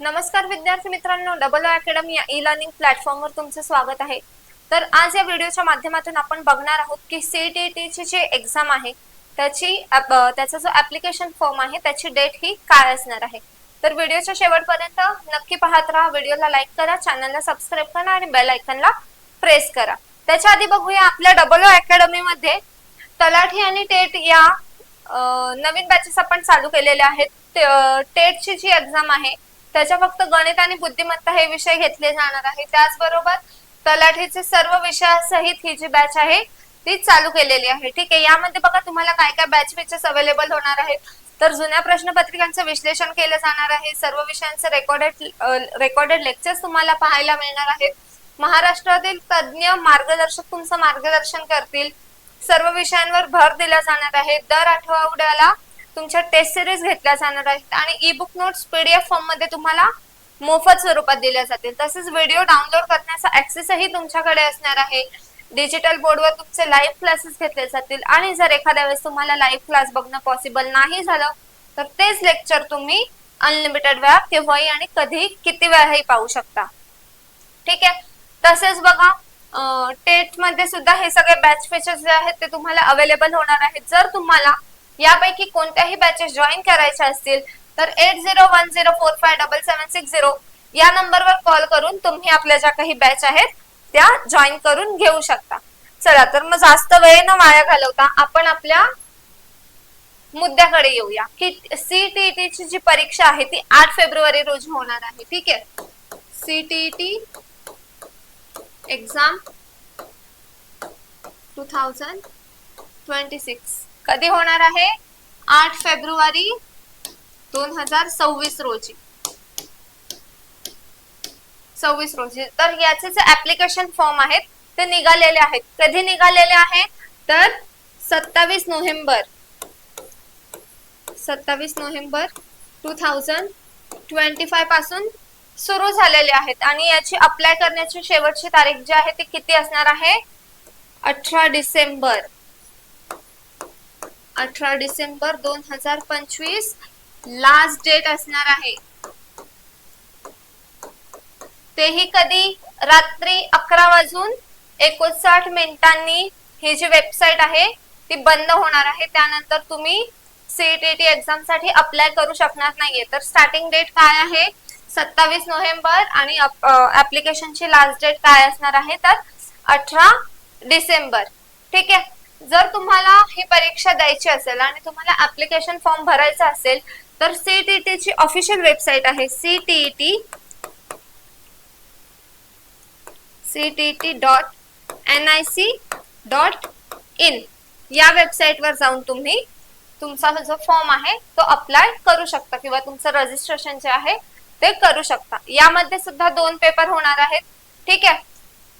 नमस्कार विद्यार्थी मित्रांनो डबल अकॅडमी या ई लर्निंग प्लॅटफॉर्मवर तुमचं स्वागत आहे. तर आज या व्हिडिओच्या माध्यमातून आपण बघणार आहोत की सीटीटीची जी एक्झाम आहे त्याची त्याचा जो ऍप्लिकेशन फॉर्म आहे त्याची डेट ही काय असणार आहे. तर व्हिडिओच्या शेवटपर्यंत नक्की पाहत राहा व्हिडिओला लाईक करा चॅनलला सबस्क्राईब करा आणि बेल आयकनला प्रेस करा. त्याच्या आधी बघूया आपल्या डबल ओ मध्ये तलाठी आणि टेट या नवीन बॅचेस आपण चालू केलेल्या आहेत. टेटची जी एक्झाम आहे त्याच्या फक्त गणित आणि बुद्धिमत्ता हे विषय घेतले जाणार आहे. त्याचबरोबर तलाठीचे सर्व विषयासहित ही जी बॅच आहे ती चालू केलेली आहे. ठीक आहे यामध्ये बघा तुम्हाला काय काय बॅच फीचर्स अवेलेबल होणार आहेत. तर जुन्या प्रश्नपत्रिकांचं विश्लेषण केलं जाणार आहे. सर्व विषयांचे रेकॉर्डेड रेकॉर्डेड लेक्चर्स तुम्हाला पाहायला मिळणार आहेत. महाराष्ट्रातील तज्ज्ञ मार्गदर्शक तुमचं मार्गदर्शन करतील. सर्व विषयांवर भर दिला जाणार आहे. दर आठवड्याला तुमच्या टेस्ट सिरीज घेतल्या जाणार आहेत आणि ई बुक नोट्स पीडीएफ फॉर्ममध्ये तुम्हाला मोफत स्वरूपात दिल्या जातील. तसेच व्हिडिओ डाउनलोड करण्याचा ऍक्सेसही तुमच्याकडे असणार आहे. डिजिटल बोर्डवर तुमचे लाईव्ह क्लासेस घेतले जातील आणि जर एखाद्या वेळेस तुम्हाला लाईव्ह क्लास बघणं पॉसिबल नाही झालं तर तेच लेक्चर तुम्ही अनलिमिटेड वेळा केव्हाही आणि कधी किती वेळाही पाहू शकता. ठीक आहे? तसेच बघा टेटमध्ये सुद्धा हे सगळे बॅच फीचर्स जे आहेत ते तुम्हाला अवेलेबल होणार आहेत. जर तुम्हाला यापैकी कोणत्याही बॅचेस जॉईन करायच्या असतील तर eight zero one zero four five double seven six zero या नंबरवर कॉल करून तुम्ही आपल्या ज्या काही बॅच आहेत त्या जॉईन करून घेऊ शकता. चला तर मग जास्त वेळ न वाया घालवता आपण आपल्या मुद्द्याकडे येऊया. की सीटीईटी ची जी परीक्षा आहे ती आठ फेब्रुवारी रोजी होणार आहे. ठीक आहे? CTET exam two thousand twenty six कधी होणार आहे? आठ फेब्रुवारी दोन हजार सव्वीस रोजी. सव्वीस रोजी. तर याचे जे ऍप्लिकेशन फॉर्म आहेत ते निघालेले आहेत. कधी निघालेले आहेत तर सत्तावीस नोव्हेंबर. सत्तावीस नोव्हेंबर टू थाउजंड ट्वेंटी फायपासून सुरू झालेले आहेत. आणि याची अप्लाय करण्याची शेवटची तारीख जी आहे ती किती असणार आहे? अठरा डिसेंबर. अठरा डिसेंबर दोन हजार पंचवीस. लास्ट डेट असणार आहे. तेही कधी? रात्री अकरा वाजून एकोणसाठ मिनिटांनी ही जी वेबसाईट आहे ती बंद होणार आहे. त्यानंतर तुम्ही सीईटीटी एक्झामसाठी अप्लाय करू शकणार नाहीये. तर स्टार्टिंग डेट काय आहे? सत्तावीस नोव्हेंबर आणि ऍप्लिकेशनची लास्ट डेट काय असणार आहे? तर अठरा डिसेंबर. ठीक आहे? जर तुम्हाला ही परीक्षा द्यायची असेल आणि तुम्हाला ऍप्लिकेशन फॉर्म भरायचा असेल तर सीटीईटी ची ऑफिशियल वेबसाईट आहे CTET CTET dot N I C dot in या वेबसाईटवर जाऊन तुम्ही तुमचा जो फॉर्म आहे तो अप्लाय करू शकता किंवा तुमचं रजिस्ट्रेशन जे आहे ते करू शकता. यामध्ये सुद्धा दोन पेपर होणार आहेत. ठीक आहे?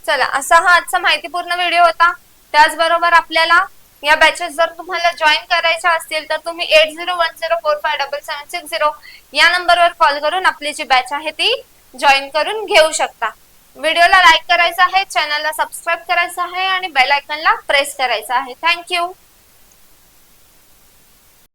चला असा हा आजचा माहितीपूर्ण व्हिडिओ होता. त्याचबरोबर आपल्याला या बॅचेस जर तुम्हाला जॉईन करायच्या असतील तर तुम्ही eight zero one zero four five double seven six zero या नंबरवर कॉल करून आपली जी बॅच आहे ती जॉईन करून घेऊ शकता. व्हिडिओला लाईक करायचा आहे चॅनलला सबस्क्राईब करायचं आहे आणि बेल आयकनला प्रेस करायचं आहे. थँक्यू